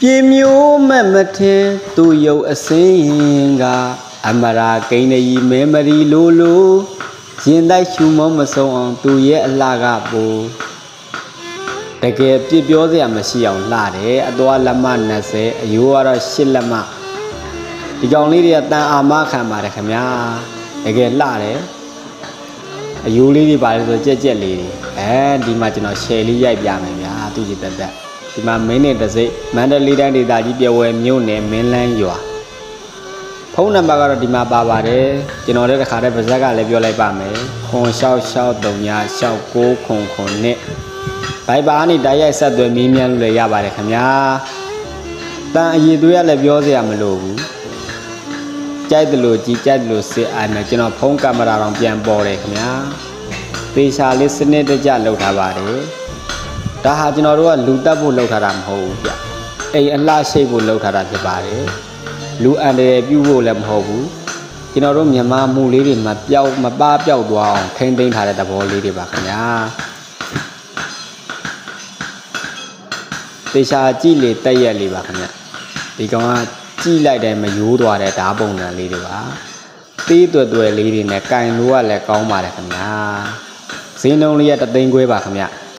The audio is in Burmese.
ပြေမျိုးမက်မထင်သူ့ရုပ်အစင်းရင်ကအမရာကိန်းကြီးမဲမရီလိုလိုရင်တိုက်ရှူမောမဆုံးအောင်သူရဲ့အလှကပူတကယ်ပြစ်ပြောစရာမရှိအောင်လှတယ်အသွားလက်မ20အယိုးကတော့8လက်မဒီကောင်လေးတွေကတန်အာမခံပါတယ်ခင်ဗျာတကယ်လှတယ်အယိုးလေးတွေပါလေဆိုကြက်ကြက်လေးတွေအဲဒီမှာကျွန်တော် share လေးရိုက်ပြမယ်ဗျာသူကြီးတက်တက် ဒီမှာမင်းနဲ့တစိမ့်မန္တလေးတိုင်းဒေသကြီးပြဝဲမြို့နယ်မင်းလန်းရွာဖုန်းနံပါတ်ကတော့ဒီမှာပါပါတယ်ကျွန်တော်တို့တစ်ခါတည်းပါဇက်ကလည်းပြောလိုက်ပါမယ်ခွန်6 6 3ည6 9ခွန်ခွန်နဲ့ဘိုင်ဘာနဲ့တိုက်ရိုက်ဆက်သွယ်မင်းမြန်းလို့လည်းရပါတယ်ခင်ဗျာတန်အည်သွေးရလည်းပြောစရာမလိုဘူးကြိုက်တယ်လို့ကြီးကြိုက်တယ်လို့စစ်အိုင်မယ်ကျွန်တော်ဖုန်းကင်မရာတောင်ပြန်ပေါ်တယ်ခင်ဗျာပေရှာလေးစနစ်တကျလုပ်ထားပါတယ် ဒါဟာကျွန်တော်တို့ကလူတက်ဖို့လုပ်ထားတာမဟုတ်ဘူးဗျအိမ်အလှရှိတ်ဖို့လုပ်ထားတာဖြစ်ပါတယ်လူအန္တရာယ်ပြုဖို့လည်းမဟုတ်ဘူးကျွန်တော်တို့မြန်မာမှုလေးတွေမပြောက်မပပျောက်သွားအောင်ထိမ့်သိမ်းထားတဲ့သဘောလေးတွေပါခင်ဗျာတေချာကြည့်လေတက်ရက်လေးပါခင်ဗျဒီကောင်ကကြည့်လိုက်တယ်မယိုးသွားတဲ့ဓာပုံစံလေးတွေပါသေးတွေ့တွေ့လေးတွေနဲ့ကင်လို့ကလည်းကောင်းပါတယ်ခင်ဗျာဈေးနှုန်းလေးကတသိန်းခွဲပါခင်ဗျ